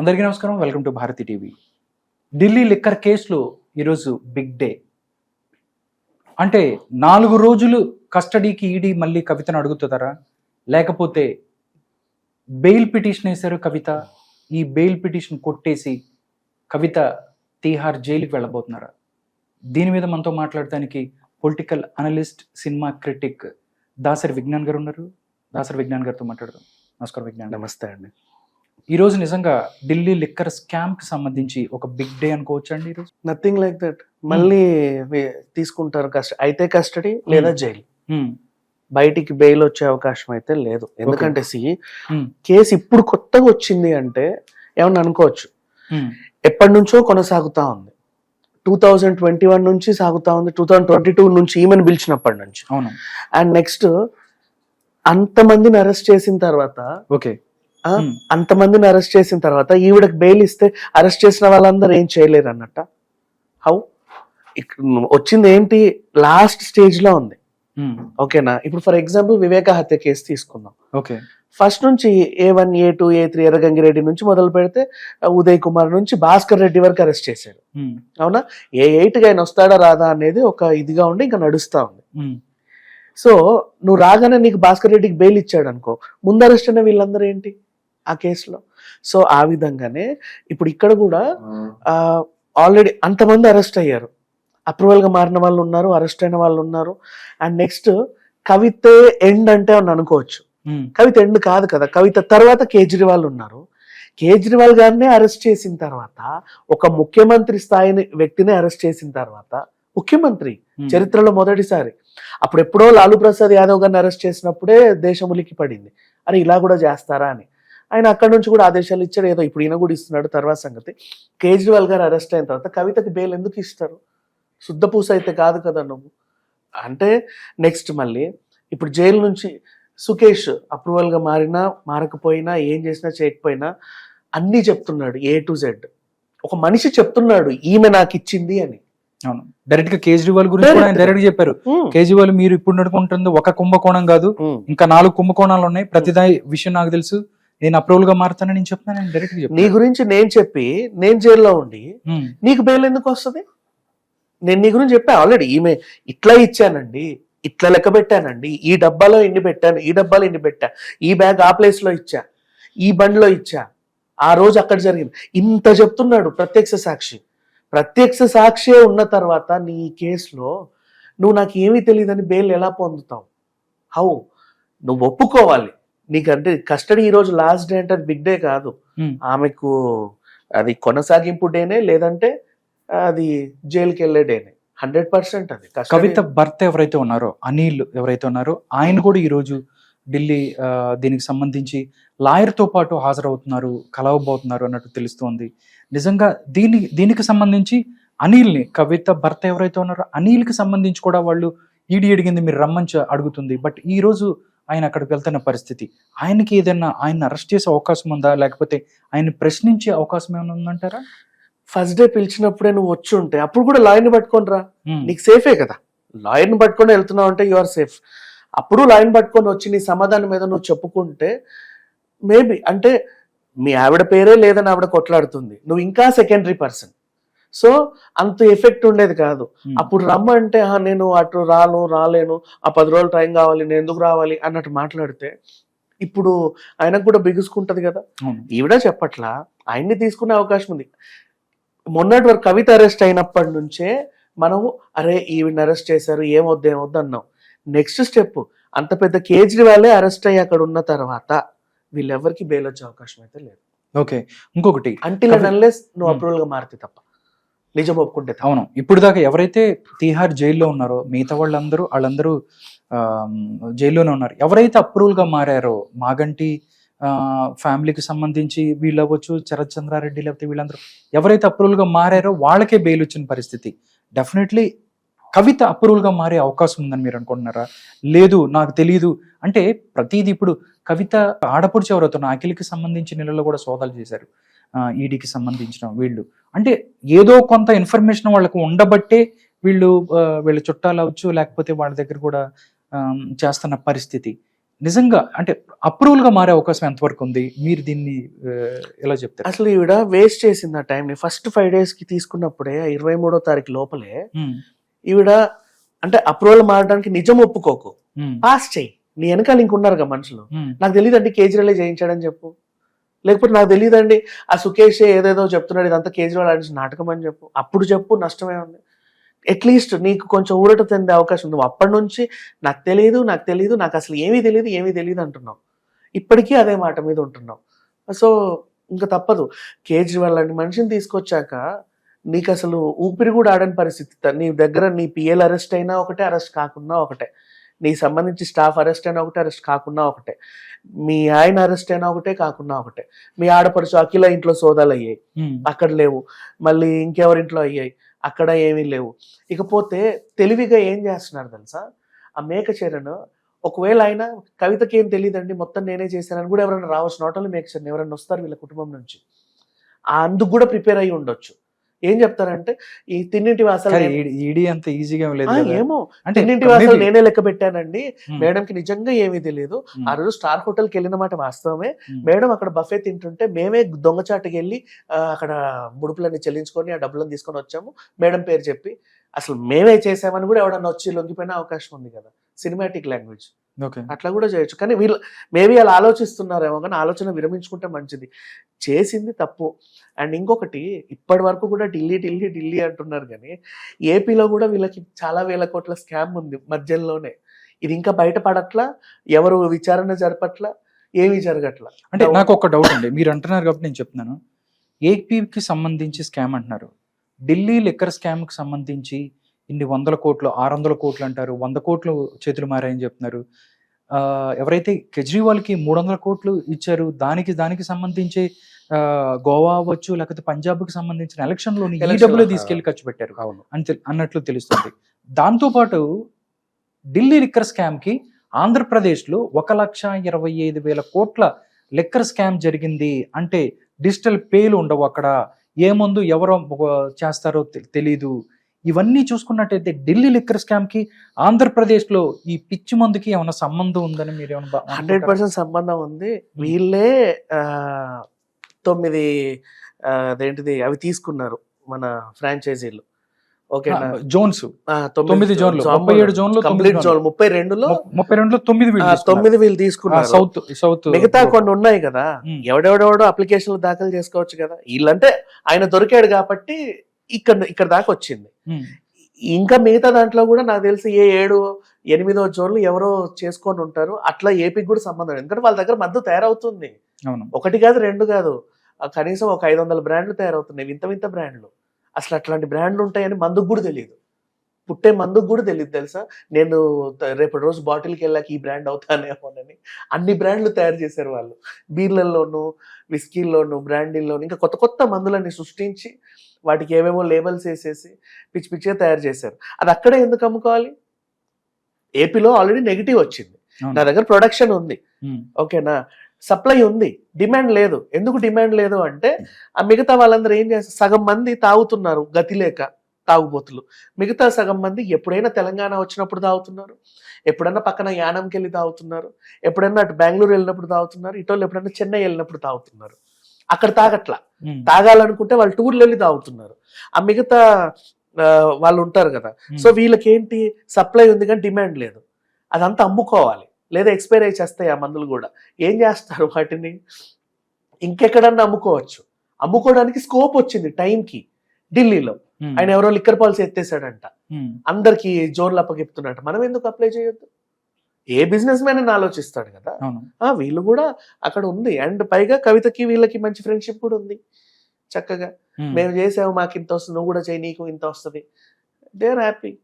అందరికీ నమస్కారం. Welcome to Bharati TV Delhi liquor కేసులో ఈరోజు బిగ్ డే అంటే నాలుగు రోజులు కస్టడీకి ఈడీ మళ్ళీ కవితను అడుగుతుందరా లేకపోతే బెయిల్ పిటిషన్ వేశారు కవిత. ఈ బెయిల్ పిటిషన్ కొట్టేసి కవిత తీహార్ జైలుకి వెళ్ళబోతున్నారా? దీని మీద మనతో మాట్లాడటానికి political analyst cinema critic Dasari Vignan garu ఉన్నారు. దాసరి విజ్ఞాన్ గారితో మాట్లాడదాం. నమస్కారం విజ్ఞాన్ నమస్తే అండి. ఈ రోజు నిజంగా ఢిల్లీ లిక్కర్ స్కామ్కి సంబంధించి ఒక బిగ్ డే అనుకోవచ్చు అండి ఈరోజు నథింగ్ లైక్ దట్ మళ్ళీ వే- తీసుకుంటారు కస్ట అయితే కస్టడీ లేదా జైలు. బయటికి బెయిల్ వచ్చే అవకాశం అయితే లేదు. ఎందుకంటే సి Hmm. కేసు ఇప్పుడు కొత్తగా వచ్చింది అంటే ఏమన్నా అనుకోవచ్చు. ఎప్పటి నుంచో కొనసాగుతా ఉంది. టూ థౌజండ్ ట్వంటీ వన్ నుంచి సాగుతా ఉంది. టూ థౌజండ్ ట్వంటీ టూ నుంచి ఈమెను పిలిచినప్పటి నుంచి. అవును. అండ్ నెక్స్ట్ అంతమందిని అరెస్ట్ చేసిన తర్వాత ఓకే Hmm. అంతమందిని అరెస్ట్ చేసిన తర్వాత ఈవిడకి బెయిల్ ఇస్తే అరెస్ట్ చేసిన వాళ్ళందరూ ఏం చేయలేరు అన్నట్ట? హౌ? వచ్చింది ఏంటి? లాస్ట్ స్టేజ్లో ఉంది ఓకేనా? ఇప్పుడు ఫర్ ఎగ్జాంపుల్ వివేక హత్య కేసు తీసుకుందాం. ఓకే. ఫస్ట్ నుంచి A one A two A three Erragangireddy నుంచి మొదలు పెడితే ఉదయ్ కుమార్ నుంచి భాస్కర్ రెడ్డి వరకు అరెస్ట్ చేశారు అవునా? ఏ ఎయిట్గా ఆయన వస్తాడా రాదా అనేది ఒక ఇదిగా ఉండి ఇంకా నడుస్తా ఉంది. సో నువ్వు రాగానే నీకు భాస్కర్ రెడ్డికి బెయిల్ ఇచ్చాడు అనుకో ముందు అరెస్ట్ అయిన వీళ్ళందరూ ఏంటి? ఆ కేసులో. సో ఆ విధంగానే ఇప్పుడు ఇక్కడ కూడా ఆల్రెడీ అంతమంది అరెస్ట్ అయ్యారు. అప్రూవల్గా మారిన వాళ్ళు ఉన్నారు అరెస్ట్ అయిన వాళ్ళు ఉన్నారు. అండ్ నెక్స్ట్ కవితే ఎండ్ అంటే అని అనుకోవచ్చు. కవిత ఎండ్ కాదు కదా. కవిత తర్వాత కేజ్రీవాల్ ఉన్నారు. కేజ్రీవాల్ గారిని అరెస్ట్ చేసిన తర్వాత ఒక ముఖ్యమంత్రి స్థాయిని వ్యక్తిని అరెస్ట్ చేసిన తర్వాత ముఖ్యమంత్రి చరిత్రలో మొదటిసారి అప్పుడు ఎప్పుడో లాలూ ప్రసాద్ యాదవ్ గారిని అరెస్ట్ చేసినప్పుడే దేశం ఉలికి పడింది అరే ఇలా కూడా చేస్తారా అని. ఆయన అక్కడి నుంచి కూడా ఆదేశాలు ఇచ్చాడు. ఏదో ఇప్పుడు ఈయన కూడా ఇస్తున్నాడు తర్వాత సంగతి. కేజ్రీవాల్ గారు అరెస్ట్ అయిన తర్వాత కవితకి బెయిల్ ఎందుకు ఇస్తారు? శుద్ధపూస అయితే కాదు కదా నువ్వు. అంటే నెక్స్ట్ మళ్ళీ ఇప్పుడు జైలు నుంచి సుకేష్ అప్రూవల్గా మారినా మారకపోయినా ఏం చేసినా చేయకపోయినా అన్నీ చెప్తున్నాడు ఏ టు జెడ్ ఒక మనిషి చెప్తున్నాడు ఈమె నాకు ఇచ్చింది అని. అవును. డైరెక్ట్గా కేజ్రీవాల్ గురించి కూడా ఆయన డైరెక్ట్ చెప్పారు. కేజ్రీవాల్ మీరు ఇప్పుడు నడుకుంటుంది ఒక కుంభకోణం కాదు. ఇంకా నాలుగు కుంభకోణాలు ఉన్నాయి. ప్రతిదా విషయం నాకు తెలుసు. నేను అప్రూవల్గా మారుతానని నేను చెప్తాను డైరెక్ట్గా నీ గురించి నేను చెప్పి నేను జైల్లో ఉండి నీకు బెయిల్ ఎందుకు వస్తుంది? నేను నీ గురించి చెప్పా ఆల్రెడీ ఈమె ఇట్లా ఇచ్చానండి ఇట్లా లెక్క పెట్టానండి ఈ డబ్బాలో ఇన్ని పెట్టాను ఈ డబ్బాలో ఇన్ని పెట్టా ఈ బ్యాగ్ ఆ ప్లేస్లో ఇచ్చా ఈ బండిలో ఇచ్చా ఆ రోజు అక్కడ జరిగింది. ఇంత చెప్తున్నాడు ప్రత్యక్ష సాక్షి. ప్రత్యక్ష సాక్షి ఉన్న తర్వాత నీ కేసులో నువ్వు నాకు ఏమీ తెలియదని బెయిల్ ఎలా పొందుతావు? హౌ నువ్వు ఒప్పుకోవాలి. నీకంటే కస్టడీ ఈ రోజు లాస్ట్ డే అంటే బిగ్ డే కాదు. ఆమెకు అది కొనసాగింపు డేనే లేదంటే అది జైలుకి వెళ్ళే డేనే. హండ్రెడ్ పర్సెంట్ అది. కవిత భర్త ఎవరైతే ఉన్నారో అనిల్ ఎవరైతే ఉన్నారో ఆయన కూడా ఈ రోజు ఢిల్లీ దీనికి సంబంధించి లాయర్తో పాటు హాజరవుతున్నారు కలవబోతున్నారు అన్నట్టు తెలుస్తోంది. నిజంగా దీని దీనికి సంబంధించి అనిల్ని కవిత భర్త ఎవరైతే ఉన్నారో అనిల్కి సంబంధించి కూడా వాళ్ళు ఈడి అడిగింది మీరు రమ్మని అడుగుతుంది. బట్ ఈ రోజు ఆయన అక్కడికి వెళ్తున్న పరిస్థితి. ఆయనకి ఏదైనా ఆయన అరెస్ట్ చేసే అవకాశం ఉందా? లేకపోతే ఆయన ప్రశ్నించే అవకాశం ఏమైనా ఉందంటారా? ఫస్ట్ డే పిలిచినప్పుడే నువ్వు వచ్చి ఉంటే అప్పుడు కూడా లాయర్ని పట్టుకొని రా. ఉమ్, నీకు సేఫే కదా? లాయర్ని పట్టుకొని వెళ్తున్నావు అంటే యు ఆర్ సేఫ్ అప్పుడు లాయర్ని పట్టుకొని వచ్చి నీ సమాధానం మీద నువ్వు చెప్పుకుంటే మేబీ అంటే మీ ఆవిడ పేరే లేదని ఆవిడ కొట్లాడుతుంది. నువ్వు ఇంకా సెకండరీ పర్సన్ సో అంత ఎఫెక్ట్ ఉండేది కాదు. అప్పుడు రమ్మంటే "ఆ, నేను అటు రాను రాలేను ఆ పది రోజులు టైం కావాలి నేను ఎందుకు రావాలి అన్నట్టు మాట్లాడితే ఇప్పుడు ఆయనకు కూడా బిగుసుకుంటది కదా. ఈవిడ చెప్పట్లా ఆయన్ని తీసుకునే అవకాశం ఉంది. మొన్నటి వరకు కవిత అరెస్ట్ అయినప్పటి నుంచే మనం అరే ఈవిని అరెస్ట్ చేశారు ఏమొద్దు ఏమొద్దు అన్నాం. నెక్స్ట్ స్టెప్ అంత పెద్ద కేజ్రీవాలే అరెస్ట్ అయ్యి అక్కడ ఉన్న తర్వాత వీళ్ళెవరికి బెయిల్ వచ్చే అవకాశం అయితే లేదు. ఓకే. ఇంకొకటి అంటిల్ కవి- అన్లెస్ నువ్వు. అప్రూవల్గా మారితే తప్ప. నిజం ఒప్పుకుంటే అవును. ఇప్పుడు దాకా ఎవరైతే తీహార్ జైల్లో ఉన్నారో మిగతా వాళ్ళందరూ వాళ్ళందరూ జైల్లోనే ఉన్నారు. ఎవరైతే అప్రూవల్గా మారారో మాగంటి ఫ్యామిలీకి సంబంధించి వీళ్ళు అవ్వచ్చు శరత్ చంద్రారెడ్డి లేకపోతే వీళ్ళందరూ ఎవరైతే అప్రూవల్గా మారారో వాళ్ళకే బెయిల్ వచ్చిన పరిస్థితి. డెఫినెట్లీ కవిత అప్రూవల్గా మారే అవకాశం ఉందని మీరు అనుకుంటున్నారా? లేదు నాకు తెలియదు అంటే ప్రతిదీ ఇప్పుడు కవిత ఆడపడుచు ఎవరైతే అఖిల్కి సంబంధించి నెలలో కూడా సోదాలు చేశారు. ఈడీకి సంబంధించిన వీళ్ళు. అంటే ఏదో కొంత ఇన్ఫర్మేషన్ వాళ్ళకు ఉండబట్టే వీళ్ళు వీళ్ళ చుట్టాలు అవచ్చు లేకపోతే వాళ్ళ దగ్గర కూడా చేస్తున్న పరిస్థితి. నిజంగా అంటే అప్రూవల్గా మారే అవకాశం ఎంతవరకు ఉంది? మీరు దీన్ని ఎలా చెప్తారు? అసలు ఈవిడ వేస్ట్ చేసింది ఆ టైంని ఫస్ట్ ఫైవ్ డేస్కి తీసుకున్నప్పుడే ఇరవై మూడో తారీఖు లోపలే ఈవిడ అంటే అప్రూవల్ మారడానికి నిజం ఒప్పుకోకు. పాస్ చెయ్యి నీ వెనకాల ఇంకున్నారుగా మనుషులు. ఉమ్, నాకు తెలియదండి కేజ్రీవాల్ చేయించాడని చెప్పు. లేకపోతే నాకు తెలియదండి ఆ సుకేష్ ఏదేదో చెప్తున్నాడు ఇదంతా కేజ్రీవాల్ అని నాటకం అని చెప్పు. అప్పుడు చెప్పు నష్టమే ఉంది. అట్లీస్ట్ నీకు కొంచెం ఊరట తిందే అవకాశం ఉంది. అప్పటి నుంచి నాకు తెలియదు నాకు తెలియదు నాకు అసలు ఏమీ తెలియదు ఏమీ తెలియదు అంటున్నావు. ఇప్పటికీ అదే మాట మీద ఉంటున్నావు. సో ఇంకా తప్పదు. కేజ్రీవాల్ లాంటి మనిషిని తీసుకొచ్చాక నీకు అసలు ఊపిరి కూడా ఆడని పరిస్థితి నీ దగ్గర నీ పిఎల్ అరెస్ట్ అయినా ఒకటే అరెస్ట్ కాకుండా ఒకటే. నీ సంబంధించి స్టాఫ్ అరెస్ట్ అయినా ఒకటే అరెస్ట్ కాకున్నా ఒకటే. మీ ఆయన అరెస్ట్ అయినా ఒకటే కాకున్నా ఒకటే. మీ ఆడపడుచు అఖిల ఇంట్లో సోదాలు అయ్యాయి. అక్కడ లేవు. మళ్ళీ ఇంకెవరింట్లో అయ్యాయి? అక్కడ ఏమీ లేవు. ఇకపోతే తెలివిగా ఏం చేస్తున్నారు తెలుసా? ఆ మేక చరణ్ ఒకవేళ ఆయన కవితకి ఏం తెలియదండి మొత్తం నేనే చేశానని కూడా ఎవరైనా రావచ్చు. నాట్ ఓన్లీ మేక చరణ్ ఎవరైనా వస్తారు వీళ్ళ కుటుంబం నుంచి. అందుకు కూడా ప్రిపేర్ అయ్యి ఉండొచ్చు. ఏం చెప్తారంటే ఈ తిన్నింటి వాసాలు ఈడి- అంత ఈజీగా లేదు. ఏమో. తిన్నింటి వాసాలు నేనే లెక్క పెట్టానండి. మేడం కి నిజంగా ఏమీ తెలియదు ఆ రోజు స్టార్ హోటల్కి వెళ్ళిన మాట వాస్తవమే. మేడం అక్కడ బఫే తింటుంటే మేమే దొంగచాటుకి వెళ్ళి అక్కడ ముడుపులన్నీ చెల్లించుకొని ఆ డబ్బులను తీసుకొని వచ్చాము. మేడం పేరు చెప్పి అసలు మేమే చేసామని కూడా ఎవడన్నా వచ్చి లొంగిపోయిన అవకాశం ఉంది కదా. సినిమాటిక్ లాంగ్వేజ్ అట్లా కూడా చేయొచ్చు. కానీ వీళ్ళు మేబీ అలా ఆలోచిస్తున్నారేమో కానీ ఆలోచన విరమించుకుంటే మంచిది. చేసింది తప్పు. అండ్ ఇంకొకటి ఇప్పటి వరకు కూడా ఢిల్లీ ఢిల్లీ ఢిల్లీ అంటున్నారు కానీ ఏపీలో కూడా వీళ్ళకి చాలా వేల కోట్ల స్కామ్ ఉంది మధ్యలోనే. ఇది ఇంకా బయటపడట్లా? ఎవరు విచారణ జరపట్లా? ఏమీ జరగట్లా? అంటే నాకు ఒక డౌట్ అండి. మీరు అంటున్నారు కాబట్టి నేను చెప్తున్నాను. ఏపీకి సంబంధించి స్కామ్ అంటున్నారు. ఢిల్లీ లిక్కర్ స్కామ్కి సంబంధించి ఇన్ని వందల కోట్లు ఆరు వందల కోట్లు అంటారు. వంద కోట్లు చేతులు మారాయని చెప్తున్నారు. ఎవరైతే కేజ్రీవాల్కి మూడు వందల కోట్లు ఇచ్చారు దానికి దానికి సంబంధించి గోవా అవ్వచ్చు లేకపోతే పంజాబ్కి సంబంధించిన ఎలక్షన్లోని ఈ డబ్బులు తీసుకెళ్ళి ఖర్చు పెట్టారు అవును. అని అన్నట్లు తెలుస్తుంది. దాంతోపాటు ఢిల్లీ లిక్కర్ స్కామ్కి ఆంధ్రప్రదేశ్లో ఒక లక్ష ఇరవై ఐదు వేల కోట్ల లిక్కర్ స్కామ్ జరిగింది అంటే డిజిటల్ పేలు ఉండవు అక్కడ. ఏ మందు ఎవరో చేస్తారో తెలీదు. ఇవన్నీ చూసుకున్నట్టయితే ఢిల్లీ లిక్కర్ స్కామ్కి ఆంధ్రప్రదేశ్లో ఈ పిచ్చి మందుకి ఏమైనా సంబంధం ఉందని మీరు ఏమైనా బా- హండ్రెడ్? పర్సెంట్ సంబంధం ఉంది. వీళ్ళే తొమ్మిది అదేంటిది అవి తీసుకున్నారు మన ఫ్రాంచైజీలు. ఓకేనా? ఆ, జోన్స్. తొమ్మిది జోన్లు. ముప్పై ఏడు జోన్లు కంప్లీట్ తొమ్మిది జోన్ ముప్పై రెండులో ముప్పై రెండులో తొమ్మిది. తొమ్మిది వీళ్ళు ఆ, తీసుకున్నారు. South south. మిగతా కొన్ని ఉన్నాయి కదా. ఎవడెవడెవడో అప్లికేషన్లు దాఖలు చేసుకోవచ్చు కదా. వీళ్ళంటే ఆయన దొరికాడు కాబట్టి ఇక్కడ ఇక్కడ దాకా వచ్చింది. ఇంకా మిగతా దాంట్లో కూడా నాకు తెలిసి ఏ ఏడు ఎనిమిదో జోన్లు ఎవరో చేసుకొని ఉంటారు. అట్లా ఏపీకి కూడా సంబంధం. ఎందుకంటే వాళ్ళ దగ్గర మద్దతు తయారవుతుంది. ఒకటి కాదు రెండు కాదు. కనీసం ఒక ఐదు వందల బ్రాండ్లు తయారవుతున్నాయి. వింత వింత బ్రాండ్లు. అసలు అట్లాంటి బ్రాండ్లు ఉంటాయని మందుకు కూడా తెలియదు. పుట్టే మందుకు కూడా తెలియదు తెలుసా? నేను రేపటి రోజు బాటిల్కి వెళ్ళాక ఈ బ్రాండ్ అవుతానేమోనని అన్ని బ్రాండ్లు తయారు చేశారు వాళ్ళు. బీర్లలోను విస్కీల్లోను బ్రాండీల్లోను ఇంకా కొత్త కొత్త మందులని సృష్టించి వాటికి ఏవేవో లేబల్స్ వేసేసి పిచ్చి పిచ్చిగా తయారు చేశారు. అది అక్కడే ఎందుకు అమ్ముకోవాలి? ఏపీలో ఆల్రెడీ నెగిటివ్ వచ్చింది. నా దగ్గర ప్రొడక్షన్ ఉంది. ఓకేనా సప్లై ఉంది. డిమాండ్ లేదు. ఎందుకు డిమాండ్ లేదు అంటే ఆ మిగతా వాళ్ళందరూ ఏం చేస్తారు? సగం మంది తాగుతున్నారు గతి లేక తాగుబోతులు. మిగతా సగం మంది ఎప్పుడైనా తెలంగాణ వచ్చినప్పుడు తాగుతున్నారు. ఎప్పుడైనా పక్కన యానంకి వెళ్ళి తాగుతున్నారు. ఎప్పుడైనా అటు బెంగళూరు వెళ్ళినప్పుడు తాగుతున్నారు. ఇటోళ్ళు ఎప్పుడైనా చెన్నై వెళ్ళినప్పుడు తాగుతున్నారు. అక్కడ తాగట్లా. తాగాలనుకుంటే వాళ్ళు టూర్లు వెళ్ళి తాగుతున్నారు. ఆ మిగతా వాళ్ళు ఉంటారు కదా. సో వీళ్ళకి ఏంటి సప్లై ఉంది కానీ డిమాండ్ లేదు. అదంతా అమ్ముకోవాలి. లేదా ఎక్స్పైర్ అయి చేస్తాయి ఆ మందులు కూడా. ఏం చేస్తారు వాటిని? ఇంకెక్కడన్నా అమ్ముకోవచ్చు. అమ్ముకోవడానికి స్కోప్ వచ్చింది టైంకి. ఢిల్లీలో. ఆయన ఎవరో లిక్కర్ పాలసీ ఎత్తేసాడంట అందరికి జోన్లు అప్పగిస్తున్నట్టు మనం ఎందుకు అప్లై చేయొద్దు? ఏ బిజినెస్ మ్యాన్ అని ఆలోచిస్తాడు కదా? వీళ్ళు కూడా అక్కడ ఉంది. అండ్ పైగా కవితకి వీళ్ళకి మంచి ఫ్రెండ్షిప్ కూడా ఉంది. చక్కగా. మేము చేసాము మాకు ఇంత వస్తుంది నువ్వు కూడా చేయి నీకు ఇంత వస్తుంది. They are happy.